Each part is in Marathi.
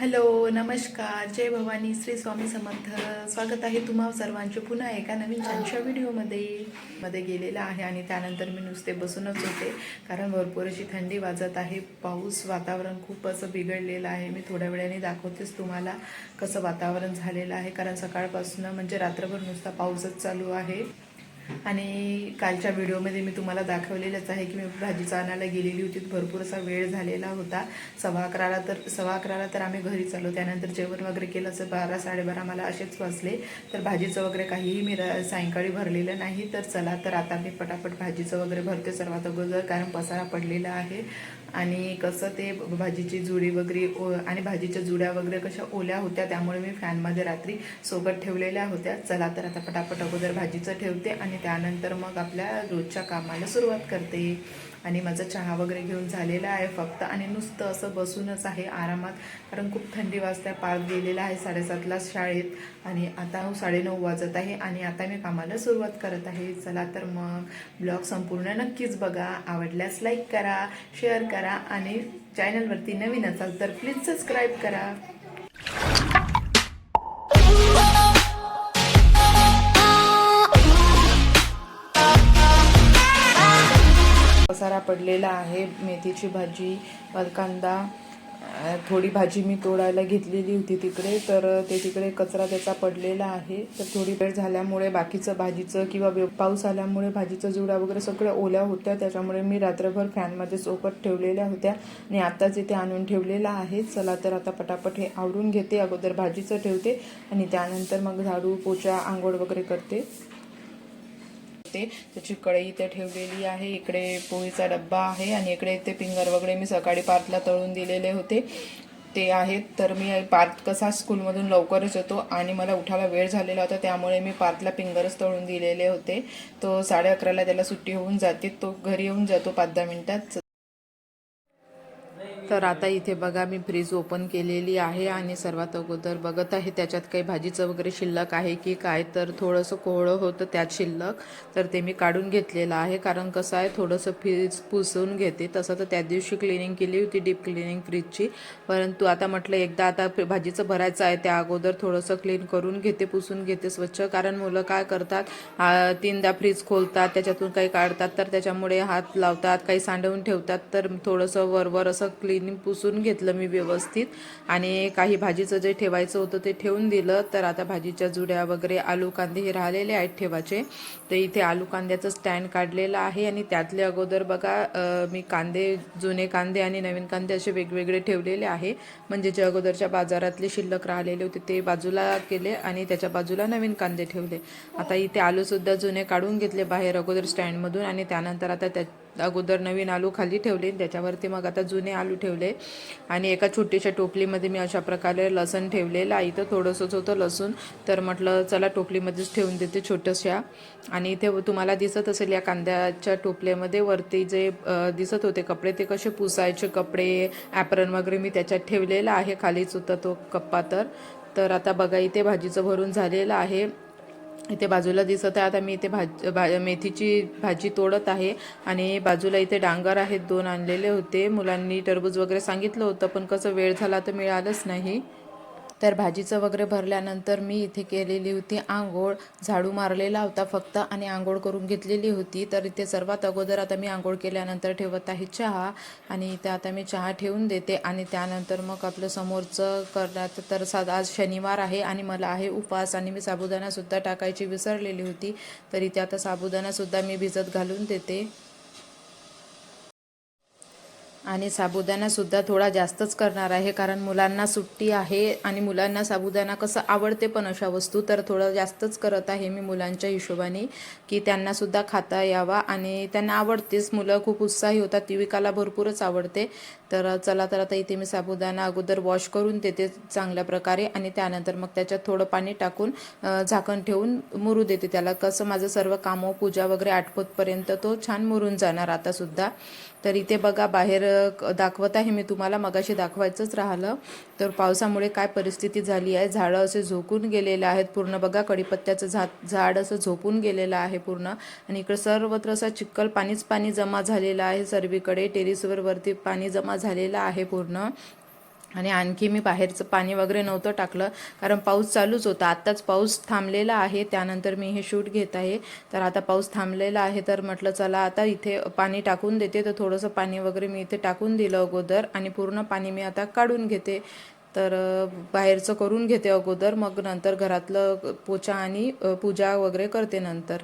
हॅलो नमस्कार. जय भवानी श्री स्वामी समर्थ. स्वागत आहे तुम्हा सर्वांचे. पुन्हा एका नवीन छानशा व्हिडिओमध्ये. मध्ये गेलेला आहे आणि त्यानंतर मी नुसते बसूनच होते. कारण भरपूर अशी थंडी वाजत आहे. पाऊस वातावरण खूप असं बिघडलेलं आहे. मी थोड्या वेळाने दाखवतेच तुम्हाला कसं वातावरण झालेलं आहे. कारण सकाळपासून म्हणजे रात्रभर नुसता पाऊसच चालू आहे. आणि कालच्या व्हिडिओमध्ये मी तुम्हाला दाखवलेलंच आहे की मी भाजीचा आणायला गेलेली होती. भरपूर असा वेळ झालेला होता. सव्वा अकराला तर सव्वा अकराला तर आम्ही घरी चाललो त्यानंतर जेवण वगैरे केलं असं बारा साडेबारा मला असेच वाजले. तर भाजीचं वगैरे काहीही मी र- सायंकाळी भरलेलं नाही. तर चला तर आता मी पटापट भाजीचं वगैरे भरते सर्वात अगोदर कारण पसारा पडलेला आहे. आणि कसं ते भाजीची जुडी वगैरे ओ आणि भाजीच्या जुड्या वगैरे कशा ओल्या होत्या त्यामुळे मी फॅनमध्ये रात्री सोबत ठेवलेल्या होत्या. चला तर आता पटापट अगोदर भाजीचं ठेवते आणि त्यानंतर मग आपल्या रोजच्या कामाला सुरुवात करते. आणि माझा चहा वगैरे घेऊन झालेला आहे फक्त. आणि नुसतं असं बसूनच आहे आरामात. कारण खूप थंडी वाजता पार्क गेलेला आहे साडेसातला शाळेत. आणि आता हो साडेनऊ वाजत आहे आणि आता मी कामाला सुरुवात करत आहे. चला तर मग ब्लॉग संपूर्ण नक्कीच बघा. आवडल्यास लाईक करा शेअर करा आणि चॅनलवरती नवीन असाल तर प्लीज सबस्क्राईब करा. पसारा पडलेला आहे. मेथीची भाजी कांदा थोडी भाजी मी तोडायला घेतलेली होती तिकडे तर ते तिकडे कचरा त्याचा पडलेला आहे. तर थोडी वेळ झाल्यामुळे बाकीचं भाजीचं किंवा व्य- पाऊस आल्यामुळे भाजीचं जुडा वगैरे सगळ्या ओल्या होत्या. त्याच्यामुळे मी रात्रभर फॅनमध्ये सोबत ठेवलेल्या होत्या. आणि आत्ताच इथे आणून ठेवलेला आहे. चला तर आता पटापट हे आवरून घेते. अगोदर भाजीचं ठेवते आणि त्यानंतर मग झाडू पोचा आंघोळ वगैरे करते. ते त्याची कढई इथे ठेवलेली आहे. इकडे पोळीचा डब्बा आहे आणि इकडे ते पिंगर वगैरे मी सकाळी पार्थला तळून दिलेले होते. ते आहेत. तर मी पार्थ कसा स्कूलमधून लवकरच येतो आणि मला उठायला वेळ झालेला होता त्यामुळे मी पार्थला पिंगरच तळून दिलेले होते. तो साडे अकराला त्याला सुट्टी होऊन जाते. तो घरी येऊन जातो पाच दहा मिनटात. तर आता इथे बघा मी फ्रीज ओपन केलेली आहे आणि सर्वात अगोदर बघत आहे त्याच्यात काही भाजीचं वगैरे शिल्लक आहे की काय? तर थोडंसं कोहळं होतं त्यात शिल्लक. तर ते मी काढून घेतलेलं आहे कारण कसं आहे थोडंसं फ्रीज पुसून घेते. तसं तर त्या दिवशी क्लिनिंग केली होती डीप क्लिनिंग फ्रीजची परंतु आता म्हटलं एकदा आता भाजीचं भरायचं आहे त्या अगोदर थोडंसं क्लीन करून घेते पुसून घेते स्वच्छ. कारण मुलं काय करतात तीनदा फ्रीज खोलतात त्याच्यातून काही काढतात तर त्याच्यामुळे हात लावतात काही सांडवून ठेवतात तर थोडंसं वरवर असं क्लीनिंग पुसून घेतलं मी व्यवस्थित. आणि काही भाजीचं जे ठेवायचं होतं ते ठेवून दिलं. तर आता भाजीच्या जुड्या वगैरे आलू कांदे हे राहिलेले आहेत ठेवायचे तर इथे आलू कांद्याचं स्टँड काढलेलं आहे. आणि त्यातले अगोदर बघा मी कांदे जुने कांदे आणि नवीन कांदे असे वेगवेगळे ठेवलेले आहे. म्हणजे जे अगोदरच्या बाजारातले शिल्लक राहिलेले होते ते बाजूला केले आणि त्याच्या बाजूला नवीन कांदे ठेवले. आता इथे आलूसुद्धा जुने काढून घेतले बाहेर अगोदर स्टँडमधून आणि त्यानंतर आता त्या अगोदर नवीन आलू खाली ठेवले त्याच्यावरती मग आता जुने आलू ठेवले. आणि एका छोटीशा टोपलीमध्ये मी अशा प्रकारे लसण ठेवलेलं आहे. इथं थोडंसंच होतं लसूण तर म्हटलं चला टोपलीमध्येच ठेवून देते छोट्याशा. आणि इथे तुम्हाला दिसत असेल या कांद्याच्या टोपल्यामध्ये वरती जे दिसत होते कपडे ते कसे पुसायचे कपडे ॲप्रन वगैरे मी त्याच्यात ठेवलेलं आहे. खालीच होता तो कप्पा तर. तर आता बघा इथे भाजीचं भरून झालेलं आहे. इथे बाजूला दिसत आहे. आता मी इथे भाज भा मेथीची भाजी तोडत आहे आणि बाजूला इथे डांगर आहेत. दोन आणलेले होते. मुलांनी टरबूज वगैरे सांगितलं होतं पण कसं वेळ झाला तर मिळालंच नाही. तर भाजीचं वगैरे भरल्यानंतर मी इथे केलेली होती आंघोळ. झाडू मारलेला होता फक्त आणि आंघोळ करून घेतलेली होती. तर इथे सर्वात अगोदर आता मी आंघोळ केल्यानंतर ठेवत आहे चहा आणि इथे आता मी चहा ठेवून देते आणि त्यानंतर मग आपलं समोरचं करण्यात तर साध आज शनिवार आहे आणि मला आहे उपवास आणि मी साबुदाणासुद्धा टाकायची विसरलेली होती. तर इथे आता साबुदाणासुद्धा मी भिजत घालून देते. आणि साबुदाणासुद्धा थोडा जास्तच करणार आहे कारण मुलांना सुट्टी आहे आणि मुलांना साबुदाणा कसं आवडते पण अशा वस्तू तर थोडं जास्तच करत आहे मी मुलांच्या हिशोबाने की त्यांना सुद्धा खाता यावा. आणि त्यांना आवडतेच मुलं खूप उत्साही होतात ती विकायला भरपूरच आवडते. तर चला तर आता इथे मी साबुदाणा अगोदर वॉश करून देते चांगल्या प्रकारे आणि त्यानंतर मग त्याच्यात थोडं पाणी टाकून झाकण ठेवून मुरू देते त्याला. कसं माझं सर्व कामं पूजा वगैरे आटपोतपर्यंत तो छान मुरून जाणार आता सुद्धा. तर इथे बघा बाहेर दाखवत आहे मी तुम्हाला मगाशी दाखवायचंच राहिलं. तर पावसामुळे काय परिस्थिती झाली आहे? झाडं असे झोकून गेलेले आहेत पूर्ण. बघा कडीपत्त्याचं झाड झाड असं झोपून गेलेलं आहे पूर्ण. आणि इकडे सर्वत्र असा चिक्कल पाणीच पाणी जमा झालेलं आहे सर्वीकडे. टेरिसवर वरती पाणी जमा झालेला आहे पूर्ण. आणि आणखी मी बाहेरचं पाणी वगैरे नव्हतं टाकलं कारण पाऊस चालूच होता. आत्ताच पाऊस थांबलेला आहे त्यानंतर मी हे शूट घेत आहे. तर आता पाऊस थांबलेला आहे तर म्हटलं चला आता इथे पाणी टाकून देते. तर थोडंसं पाणी वगैरे मी इथे टाकून दिलं अगोदर आणि पूर्ण पाणी मी आता काढून घेते. तर बाहेरचं करून घेते अगोदर मग नंतर घरातलं पोछा आणि पूजा वगैरे करते नंतर.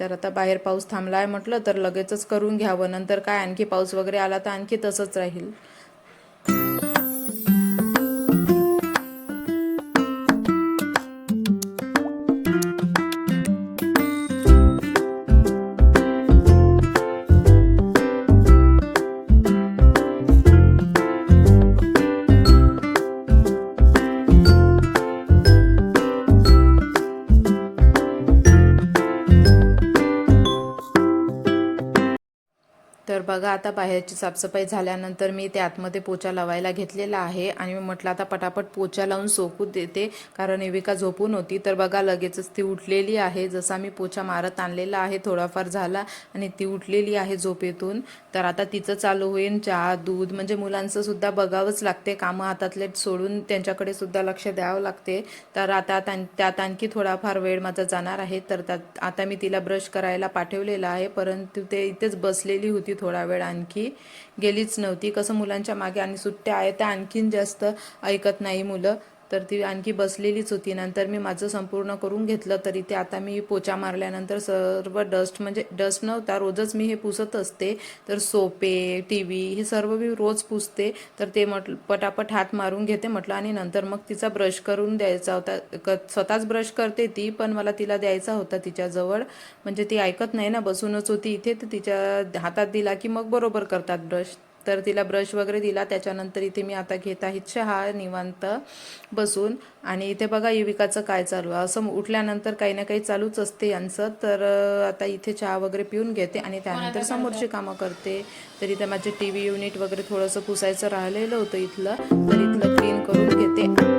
तर आता बाहेर पाऊस थांबला आहे म्हटलं तर लगेचच करून घ्यावं. नंतर काय आणखी पाऊस वगैरे आला तर आणखी तसंच राहील. तर बघा आता बाहेरची साफसफाई झाल्यानंतर मी ते आतमध्ये पोचा लावायला घेतलेला आहे आणि मी म्हटलं आता पटापट पोचा लावून सोकू देते कारण एविका झोपून होती. तर बघा लगेचच ती उठलेली आहे. जसा मी पोचा मारत आणलेला आहे थोडाफार झाला आणि ती उठलेली आहे झोपेतून. तर आता तिचं चालू होईल चहा दूध म्हणजे मुलांचं सुद्धा बघावंच लागते. कामं हातातले सोडून त्यांच्याकडे सुद्धा लक्ष द्यावं लागते. तर आता त्यां- त्यात आणखी थोडाफार वेळ माझा जाणार आहे. तर त्यात आता मी तिला ब्रश करायला पाठवलेला आहे परंतु ते इथेच बसलेली होती. थोडा वेळ आणखी. गेलीच नव्हती. कसं मुलांच्या मागे आणि सुट्ट्या आहेत त्या आणखीन जास्त ऐकत नाही मुलं. तर ती आणखी बसलेलीच होती. नंतर मी माझं संपूर्ण करून घेतलं तरी ते आता मी पोचा मारल्यानंतर सर्व डस्ट म्हणजे डस्ट नव्हता रोजच मी हे पुसत असते. तर सोपे टी व्ही हे सर्व मी रोज पुसते. तर ते म्हटलं पटापट हात मारून घेते म्हटलं आणि नंतर मग तिचा ब्रश करून द्यायचा होता. क स्वतःच ब्रश करते ती पण मला तिला द्यायचा होता तिच्याजवळ. म्हणजे ती ऐकत नाही ना बसूनच होती इथे. तर तिच्या हातात दिला की मग बरोबर करतात ब्रश. तर तिला ब्रश वगैरे दिला. त्याच्यानंतर इथे मी आता घेत आहे चहा निवांत बसून. आणि इथे बघा युविकाचं काय चालू आहे. असं उठल्यानंतर काही ना काही चालूच असते यांचं. तर आता इथे चहा वगैरे पिऊन घेते आणि त्यानंतर समोरची कामं करते. तर इथे माझे टी व्ही युनिट वगैरे थोडंसं पुसायचं राहिलेलं होतं इथलं. तर इथलं क्लीन करून घेते.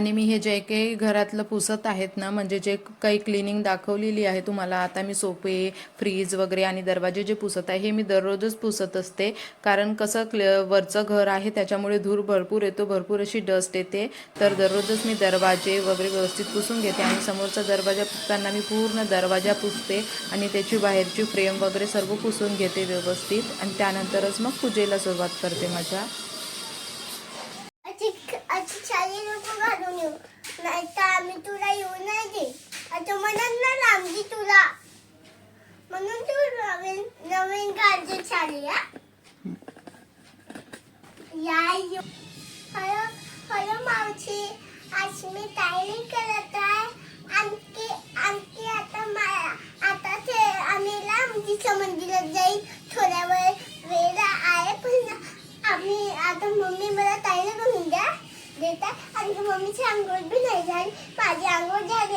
आणि मी हे जे काही घरातलं पुसत आहेत ना म्हणजे जे काही क्लिनिंग दाखवलेली आहे तुम्हाला आता मी सोपे फ्रीज वगैरे आणि दरवाजे जे पुसत आहे हे मी दररोजच पुसत असते. कारण कसं क्ल वरचं घर आहे त्याच्यामुळे धूर भरपूर येतो भरपूर अशी डस्ट येते. तर दररोजच मी दरवाजे वगैरे व्यवस्थित पुसून घेते आणि समोरचा दरवाजा पुसताना मी पूर्ण दरवाजा पुसते आणि त्याची बाहेरची फ्रेम वगैरे सर्व पुसून घेते व्यवस्थित. आणि त्यानंतरच मग पूजेला सुरुवात करते माझ्या अशी अशी शाली नको घालून येऊ नाही तर आम्ही तुला येऊ नाही दे आता म्हणत ना लांबजी तुला म्हणून तू नवीन नवीन घालते शाली हा या. यो हॅलो हॅलो मावशी आज मी तयारी करत आहे. आणखी आणखी आता मा आता ते आम्ही लांबजीच्या मंदिरात जाईल. थोड्या वेळ वेळ आहे पण आम्ही आता मम्मी मला तयारी करून द्या देतात. आणि मम्मीची आंघोळ बी नाही झाली. माझी आंघोळ झाली.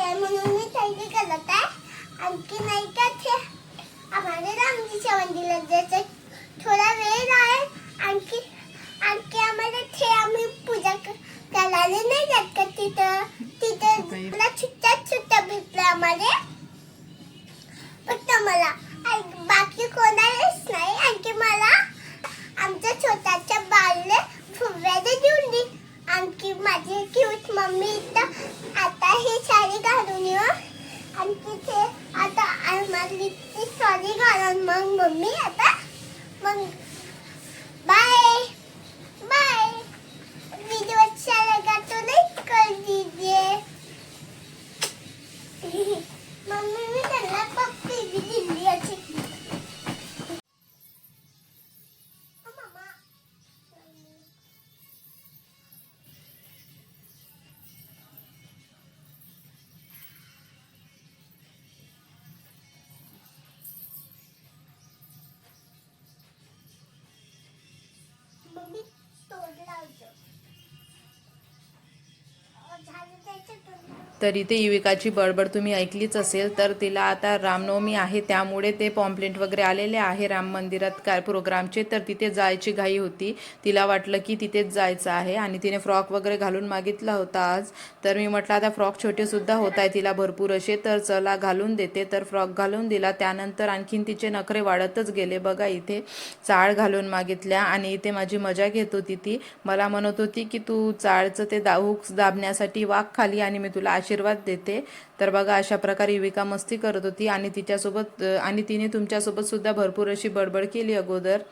तर इथे युविकाची बडबड तुम्ही ऐकलीच असेल तर तिला आता रामनवमी आहे त्यामुळे ते पॉम्पलेट वगैरे आलेले आहे. राम मंदिरात काय प्रोग्रामचे तर तिथे जायची घाई होती. तिला वाटलं की तिथेच जायचं आहे आणि तिने फ्रॉक वगैरे घालून मागितला होता आज. तर मी म्हटलं आता फ्रॉक छोटेसुद्धा होत आहे तिला भरपूर असे तर चला घालून देते. तर फ्रॉक घालून दिला. त्यानंतर आणखीन तिचे नखरे वाढतच गेले. बघा इथे चाळ घालून मागितल्या आणि इथे माझी मजा घेत होती ती. मला म्हणत होती की तू चाळचं ते दा हुक्स दाबण्यासाठी वाघ खाली आणि मी तुला आशीर्वाद आशीर्वाद देते. तर बघा अशा प्रकारे युविका मस्ती करत होती आणि तिच्यासोबत आणि तिने तुमच्यासोबत सुद्धा भरपूर अशी बडबड केली अगोदर.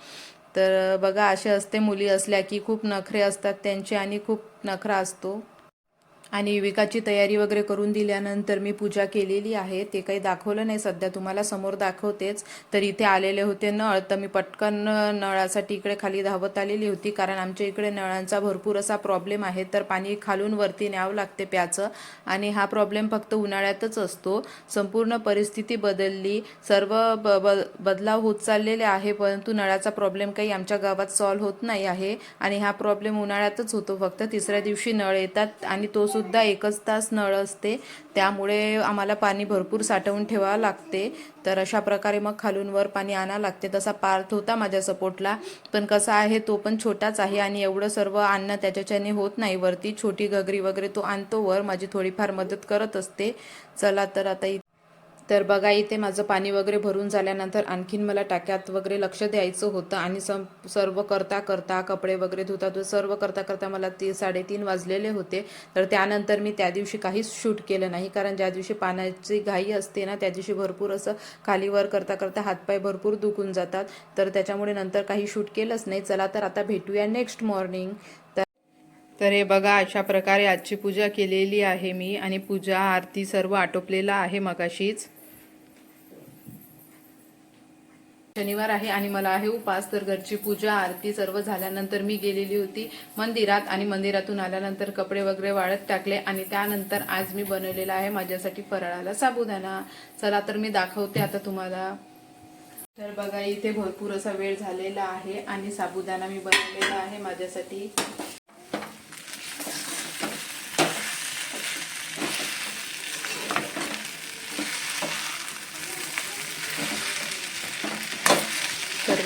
तर बघा असे असते मुली असल्या की खूप नखरे असतात त्यांचे आणि खूप नखरा असतो. आणि विवेकाची तयारी वगैरे करून दिल्यानंतर मी पूजा केलेली आहे. ते काही दाखवलं नाही. सध्या तुम्हाला समोर दाखवतेच. तर इथे आलेले होते नळ. तर मी पटकन नळासाठी इकडे खाली धावत आलेली होती. कारण आमच्या इकडे नळांचा भरपूर असा प्रॉब्लेम आहे. तर पाणी खालून वरती न्यावं लागते प्याचं. आणि हा प्रॉब्लेम फक्त उन्हाळ्यातच असतो. संपूर्ण परिस्थिती बदलली. सर्व ब ब बदलाव होत चाललेले आहे. परंतु नळाचा प्रॉब्लेम काही आमच्या गावात सॉल्व्ह होत नाही आहे. आणि हा प्रॉब्लेम उन्हाळ्यातच होतो. फक्त तिसऱ्या दिवशी नळ येतात आणि तो सुद्धा सुद्धा एकच तास नळ असते. त्यामुळे आम्हाला पाणी भरपूर साठवून ठेवावं लागते. तर अशा प्रकारे मग खालून वर पाणी आणावं लागते. तसा पार्थ होता माझ्या सपोर्टला. पण कसा आहे तो पण छोटाच आहे आणि एवढं सर्व आणणं त्याच्याच्याने होत नाही. वरती छोटी घगरी वगैरे तो आणतो. वर माझी थोडीफार मदत करत असते. चला तर आता तर बघा इथे माझं पाणी वगैरे भरून झाल्यानंतर आणखीन मला टाक्यात वगैरे लक्ष द्यायचं होतं आणि सं सर्व करता करता कपडे वगैरे धुता धुता सर्व करता करता मला ती साडेतीन वाजलेले होते. तर त्यानंतर मी त्या दिवशी काहीच शूट केलं नाही. कारण ज्या दिवशी पाण्याची घाई असते ना त्या दिवशी भरपूर असं खाली वर करता करता हातपाय भरपूर दुखून जातात. तर त्याच्यामुळे नंतर काही शूट केलंच नाही. चला तर आता भेटूया नेक्स्ट मॉर्निंग तर तर हे बघा अशा प्रकारे आजची पूजा केलेली आहे मी. आणि पूजा आरती सर्व आटोपलेला आहे मगाशीच. शनिवार आहे आणि मला आहे उपास तर घरची पूजा आरती सर्व झाल्यानंतर मी गेलेली होती. मंदिरात आणि मंदिरातून आल्यानंतर कपडे वगैरे वाळत टाकले आणि त्यानंतर आज मी बनवलेला आहे माझ्यासाठी फराळाला साबुदाणा. चला तर मी दाखवते आता तुम्हाला. तर बघा इथे भरपूर असा वेळ झालेला आहे आणि साबुदाणा मी बनवलेला आहे माझ्यासाठी.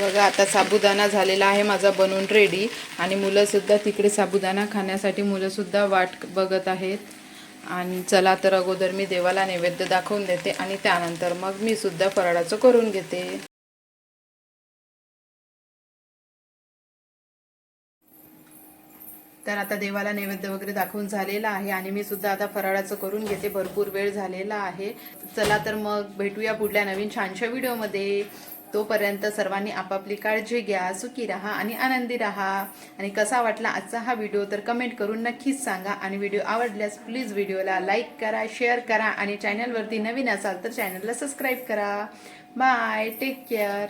बघा आता साबुदाणा झालेला आहे माझा बनवून रेडी आणि मुलंसुद्धा तिकडे साबुदाणा खाण्यासाठी मुलंसुद्धा वाट बघत आहेत. आणि चला तर अगोदर मी देवाला नैवेद्य दाखवून देते आणि त्यानंतर मग मी सुद्धा फराळाचं करून घेते. तर आता देवाला नैवेद्य वगैरे दाखवून झालेला आहे आणि मी सुद्धा आता फराळाचं करून घेते. भरपूर वेळ झालेला आहे. चला तर मग भेटूया पुढल्या नवीन छानशा व्हिडिओमध्ये तोपर्यंत सर्वांनी आपापली काळजी घ्या सुखी राहा आणि आनंदी राहा. आणि कसा वाटला आजचा हा व्हिडिओ तर कमेंट करून नक्कीच सांगा. आणि व्हिडिओ आवडल्यास प्लीज व्हिडिओला लाईक करा शेअर करा आणि चॅनलवरती नवीन असाल तर चॅनलला सबस्क्राईब करा. Bye take care.